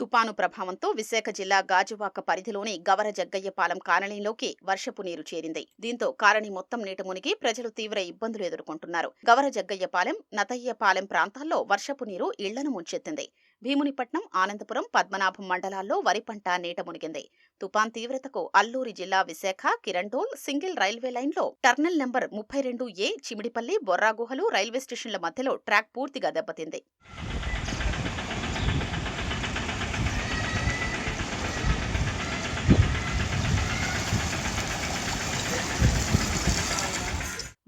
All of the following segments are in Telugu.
తుపాను ప్రభావంతో విశాఖ జిల్లా గాజువాక పరిధిలోని గవర జగ్గయ్యపాలెం కాలనీలోకి వర్షపు నీరు చేరింది. దీంతో కాలనీ మొత్తం నీట మునిగి ప్రజలు తీవ్ర ఇబ్బందులు ఎదుర్కొంటున్నారు. గవర జగ్గయ్యపాలెం నతయ్యపాలెం ప్రాంతాల్లో వర్షపు నీరు ఇళ్ళను ముంచెత్తింది. భీమునిపట్నం ఆనందపురం పద్మనాభం మండలాల్లో వరి పంట నీట మునిగింది. తుపాన్ తీవ్రతకు అల్లూరి జిల్లా విశాఖ కిరండోల్ సింగిల్ రైల్వే లైన్లో టర్నల్ నెంబర్ ముప్పై రెండు ఏ చిమిడిపల్లి బొర్రాగుహలు రైల్వే స్టేషన్ల మధ్యలో ట్రాక్ పూర్తిగా దెబ్బతింది.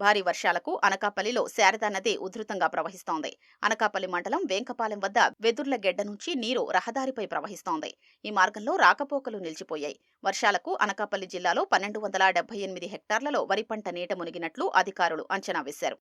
భారీ వర్షాలకు అనకాపల్లిలో శారదా నది ఉధృతంగా ప్రవహిస్తోంది. అనకాపల్లి మండలం వేంకపాలెం వద్ద వెదుర్ల గెడ్డ నుంచి నీరు రహదారిపై ప్రవహిస్తోంది. ఈ మార్గంలో రాకపోకలు నిలిచిపోయాయి. వర్షాలకు అనకాపల్లి జిల్లాలో పన్నెండు వందల డెబ్బై ఎనిమిది హెక్టార్లలో వరి పంట నీట మునిగినట్లు అధికారులు అంచనా వేశారు.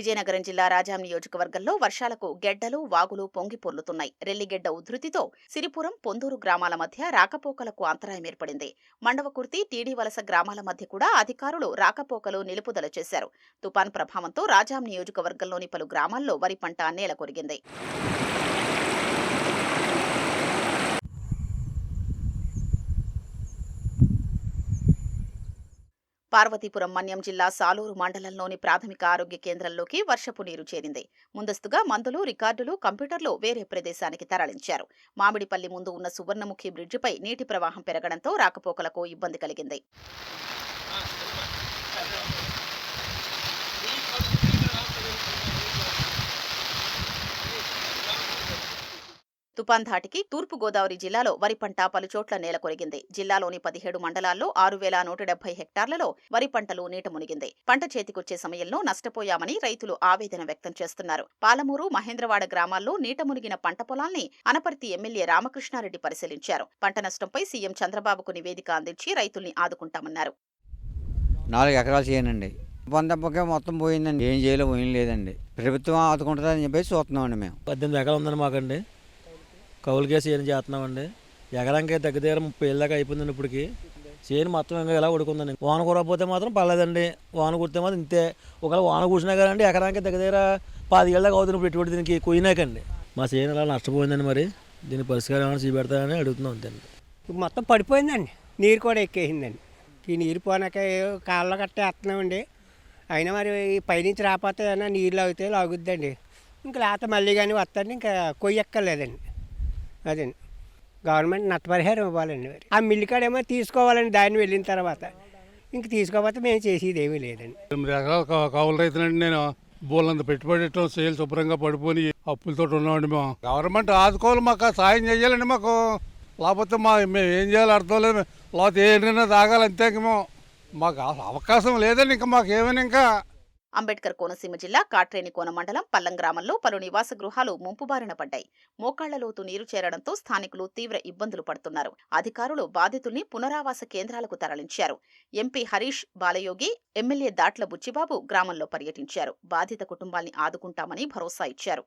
విజయనగరం జిల్లా రాజాం నియోజకవర్గంలో వర్షాలకు గెడ్డలు వాగులు పొంగి పొర్లుతున్నాయి. రెల్లిగెడ్డ ఉధృతితో సిరిపురం పొందూరు గ్రామాల మధ్య రాకపోకలకు అంతరాయం ఏర్పడింది. మండవకుర్తి టీడీ వలస గ్రామాల మధ్య కూడా అధికారులు రాకపోకలు నిలుపుదల చేశారు. తుపాన్ ప్రభావంతో రాజాం నియోజకవర్గంలోని పలు గ్రామాల్లో వరి పంట నేల పార్వతీపురం మన్యం జిల్లా సాలూరు మండలంలోని ప్రాథమిక ఆరోగ్య కేంద్రంలోకి వర్షపు నీరు చేరింది. ముందస్తుగా మందులు రికార్డులు కంప్యూటర్లు వేరే ప్రదేశానికి తరలించారు. మామిడిపల్లి ముందు ఉన్న సువర్ణముఖి బ్రిడ్జిపై నీటి ప్రవాహం పెరగడంతో రాకపోకలకు ఇబ్బంది కలిగింది. తుపాన్ ధాటికి తూర్పు గోదావరి జిల్లాలో వరి పంట పలుచోట్ల నేల కొరిగింది. జిల్లాలోని పదిహేడు మండలాల్లో ఆరు వేల నూట డెబ్బై హెక్టార్లలో వరి పంటలు నీట మునిగింది. పంట చేతికొచ్చే సమయంలో నష్టపోయామని రైతులు ఆవేదన వ్యక్తం చేస్తున్నారు. పాలమూరు మహేంద్రవాడ గ్రామాల్లో నీట మునిగిన పంట పొలాల్ని అనపర్తి ఎమ్మెల్యే రామకృష్ణారెడ్డి పరిశీలించారు. పంట నష్టంపై సీఎం చంద్రబాబుకు నివేదిక అందించి రైతుల్ని ఆదుకుంటామన్నారు. నాలుగు ఎకరాలు చేయనండి. మొత్తం పోయిందండి. ఏం చేయలే ఏం లేదండి. ప్రభుత్వం ఆదుకుంటుందని చెప్పేసి చూస్తున్నామండి మేము. పద్దెనిమిది ఎకరాలు ఉందండి మాకండి. కౌలు కేసు ఏం చేస్తున్నామండి? ఎకరానికి దగ్గర దగ్గర ముప్పై ఏళ్ళ దాకా అయిపోయిందండి ఇప్పటికి. చేను మొత్తం ఇంకా ఇలా ఉడుకుందండి. వాన కూరకపోతే మాత్రం పర్లేదండి. వాన కుడితే మాత్రం ఇంతే. ఒకవేళ వాన కూర్చున్నా కదండి ఎకరానికి దగ్గర దగ్గర పాతి ఏళ్ళ దాకా అవుతుంది పెట్టుబడి దీనికి కొయ్యినాకండి. మా చేను ఇలా నష్టపోయిందండి మరి? దీని పరిష్కారం ఏమైనా చూపెడతారని అడుగుతున్నాం అంతేండి మొత్తం పడిపోయిందండి. నీరు కూడా ఎక్కేసిందండి. ఈ నీరు పోనాక కాళ్ళ కట్టే వేస్తున్నామండి. అయినా మరి ఈ పైనుంచి రాకపోతే ఏమైనా నీరు అవుతాయి లాగుద్దండి. ఇంకా లేకపోతే మళ్ళీ కానీ వస్తుంది ఇంకా కొయ్యక్కర్లేదండి. అదండి. గవర్నమెంట్ నష్టపరిహారం ఇవ్వాలండి మరి. ఆ మిల్లు కాడేమో తీసుకోవాలండి దాన్ని వెళ్ళిన తర్వాత ఇంక తీసుకోకపోతే మేము చేసేది ఏమీ లేదండి. తొమ్మిది రకాల కా- కౌలు రైతులండి నేను. బోళ్ళంత పెట్టుబడి పెట్టడం సేల్ శుభ్రంగా పడిపోయి అప్పులతో ఉన్నామండి మేము. గవర్నమెంట్ ఆదుకోవాలి మాకు సాయం చేయాలండి మాకు. లేకపోతే మా మేము ఏం చేయాలో అర్థం లేదు. లేకపోతే ఏ నిర్ణయం తాగాలి అంతే ఇంక మేము. మాకు అవకాశం లేదండి ఇంకా మాకు ఏమైనా ఇంకా. అంబేద్కర్ కోనసీమ జిల్లా కాట్రేని కోన మండలం పల్లం గ్రామంలో పలు నివాస గృహాలు ముంపుబారిన పడ్డాయి. మోకాళ్ళ లోతు నీరు చేరడంతో స్థానికులు తీవ్ర ఇబ్బందులు పడుతున్నారు. అధికారులు బాధితుల్ని పునరావాస కేంద్రాలకు తరలించారు. ఎంపీ హరీష్ బాలయోగి ఎమ్మెల్యే దాట్ల బుచ్చిబాబు గ్రామంలో పర్యటించారు. బాధిత కుటుంబాల్ని ఆదుకుంటామని భరోసా ఇచ్చారు.